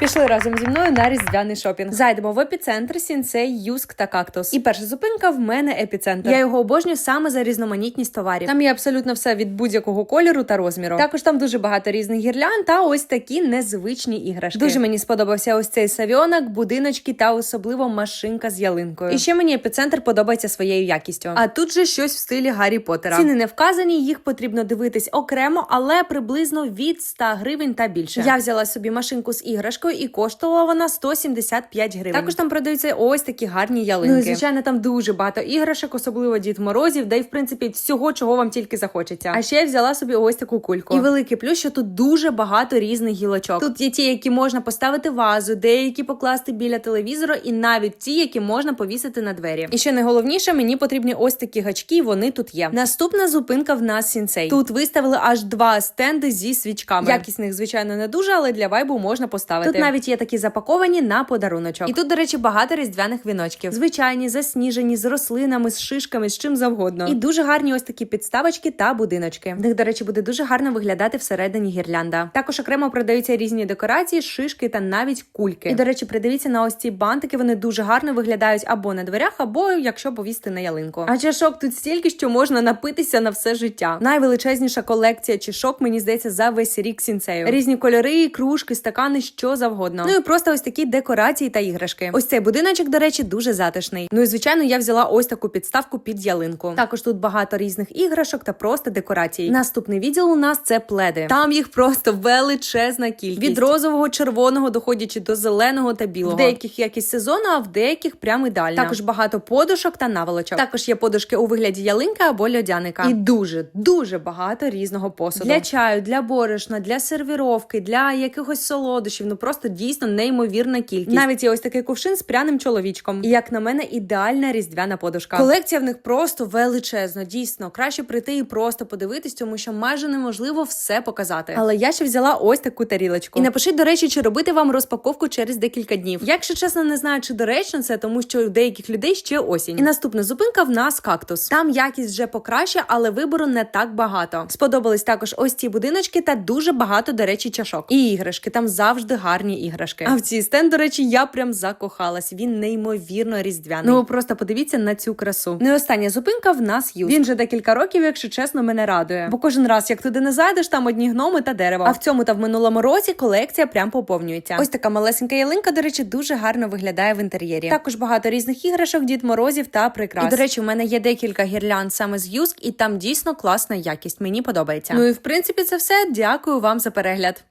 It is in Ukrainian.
Пішли разом зі мною на різдвяний шопінг. Зайдемо в епіцентр Сінсей, Юск та Кактус. І перша зупинка в мене епіцентр. Я його обожнюю саме за різноманітність товарів. Там є абсолютно все від будь-якого кольору та розміру. Також там дуже багато різних гірлян та ось такі незвичні іграшки. Дуже мені сподобався ось цей савіонок, будиночки та особливо машинка з ялинкою. І ще мені епіцентр подобається своєю якістю. А тут же щось в стилі Гаррі Поттера. Ціни не вказані, їх потрібно дивитись окремо, але приблизно від 100 гривень та більше. Я взяла собі машинку з іграшкою і коштувала вона 175 гривень. Також там продаються ось такі гарні ялинки. Ну і звичайно, там дуже багато іграшок, особливо Дід Морозів, де й в принципі всього, чого вам тільки захочеться. А ще я взяла собі ось таку кульку. І великий плюс, що тут дуже багато різних гілочок. Тут є ті, які можна поставити вазу, деякі покласти біля телевізора, і навіть ті, які можна повісити на двері. І ще найголовніше, мені потрібні ось такі гачки. Вони тут є. Наступна зупинка в нас сінсей. Тут виставили аж два стенди зі свічками. Якість них, звичайно, не дуже, але для вайбу можна поставити. Тут навіть є такі запаковані на подаруночок. І тут, до речі, багато різдвяних віночків. Звичайні, засніжені, з рослинами, з шишками, з чим завгодно. І дуже гарні ось такі підставочки та будиночки. В них, до речі, буде дуже гарно виглядати всередині гірлянда. Також окремо продаються різні декорації, шишки та навіть кульки. І, до речі, придивіться на ось ці бантики. Вони дуже гарно виглядають або на дверях, або якщо повісти на ялинку. А чашок тут стільки, що можна напитися на все життя. Найвеличезніша колекція чашок, мені здається, за весь рік сінцею. Різні кольори, кружки, стакани, що завгодно. Ну і просто ось такі декорації та іграшки. Ось цей будиночок, до речі, дуже затишний. Ну і звичайно, я взяла ось таку підставку під ялинку. Також тут багато різних іграшок та просто декорацій. Наступний відділ у нас це пледи. Там їх просто величезна кількість від розового, червоного, доходячи до зеленого та білого. В деяких якість сезону, а в деяких прям ідеально. Також багато подушок та наволочок. Також є подушки у вигляді ялинки або льодяника. І дуже дуже багато різного посуду для чаю, для борошна, для сервіровки, для якихось солодощів. Ну просто дійсно неймовірна кількість. Навіть є ось такий кувшин з пряним чоловічком. І як на мене, ідеальна різдвяна подушка. Колекція в них просто величезна. Дійсно, краще прийти і просто подивитись, тому що майже неможливо все показати. Але я ще взяла ось таку тарілочку. І напишіть, до речі, чи робити вам розпаковку через декілька днів. Якщо чесно, не знаю, чи доречно це, тому що у деяких людей ще осінь. І наступна зупинка в нас кактус. Там якість вже покраще, але вибору не так багато. Сподобались також ось ці будиночки та дуже багато, до речі, чашок. І іграшки. Там завжди гарні іграшки. А в цій стенд, до речі, я прям закохалась. Він неймовірно різдвяний. Ну просто подивіться на цю красу. Ну і остання зупинка в нас юз. Він вже декілька років, якщо чесно, мене радує. Бо кожен раз, як туди не зайдеш, там одні гноми та дерево. А в цьому та в минулому році колекція прям поповнюється. Ось така малесенька ялинка, до речі, дуже гарно виглядає в інтер'єрі. Також багато різних іграшок, дід морозів та прикрас. І, до речі, у мене є декілька гірлянд саме з юск, і там дійсно класна якість. Мені подобається. Ну і в принципі це все. Дякую вам за перегляд.